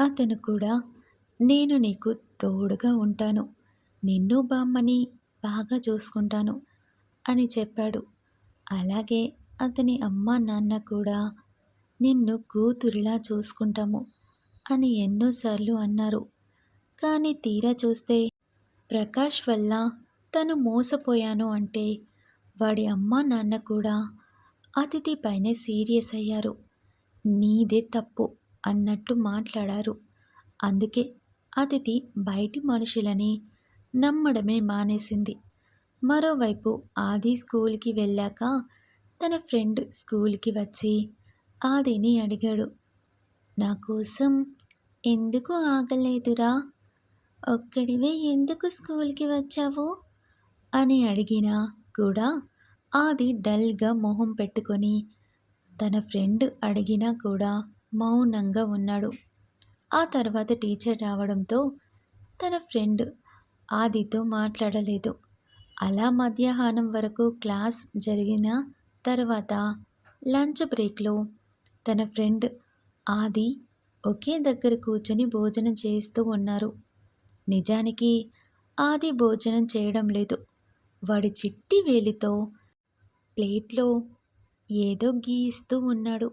అతను కూడా నేను నీకు తోడుగా ఉంటాను. నిన్ను బామ్మని బాగా చూసుకుంటాను అని చెప్పాడు. అలాగే అతని అమ్మ నాన్న కూడా నిన్ను కూతురిలా చూసుకుంటాము అని ఎన్నోసార్లు అన్నారు. కానీ తీరా చూస్తే ప్రకాష్ వల్ల తను మోసపోయాను అంటే వాడి అమ్మ నాన్న కూడా అతిథి పైనే సీరియస్ అయ్యారు. నీదే తప్పు. అన్నట్టు మాట్లాడారు. అందుకే అతిథి బయటి మనుషులని నమ్మడమే మానేసింది. మరోవైపు ఆది స్కూల్కి వెళ్ళాక తన ఫ్రెండ్ స్కూల్కి వచ్చి ఆదిని అడిగాడు. నా కోసం ఎందుకు ఆగలేదురా? ఒక్కడివే ఎందుకు స్కూల్కి వచ్చావు? అని అడిగినా కూడా ఆది డల్గా మొహం పెట్టుకొని తన ఫ్రెండ్ అడిగినా కూడా మౌనంగా ఉన్నాడు. ఆ తర్వాత టీచర్ రావడంతో తన ఫ్రెండ్ ఆదితో మాట్లాడలేదు. అలా మధ్యాహ్నం వరకు క్లాస్ జరిగిన తర్వాత లంచ్ బ్రేక్లో తన ఫ్రెండ్ ఆది ఒకే దగ్గర కూర్చొని భోజనం చేస్తూ ఉన్నారు. నిజానికి ఆది భోజనం చేయడం లేదు. వాడి చిట్టి వేలితో ప్లేట్లో ఏదో గీస్తూ ఉన్నాడు.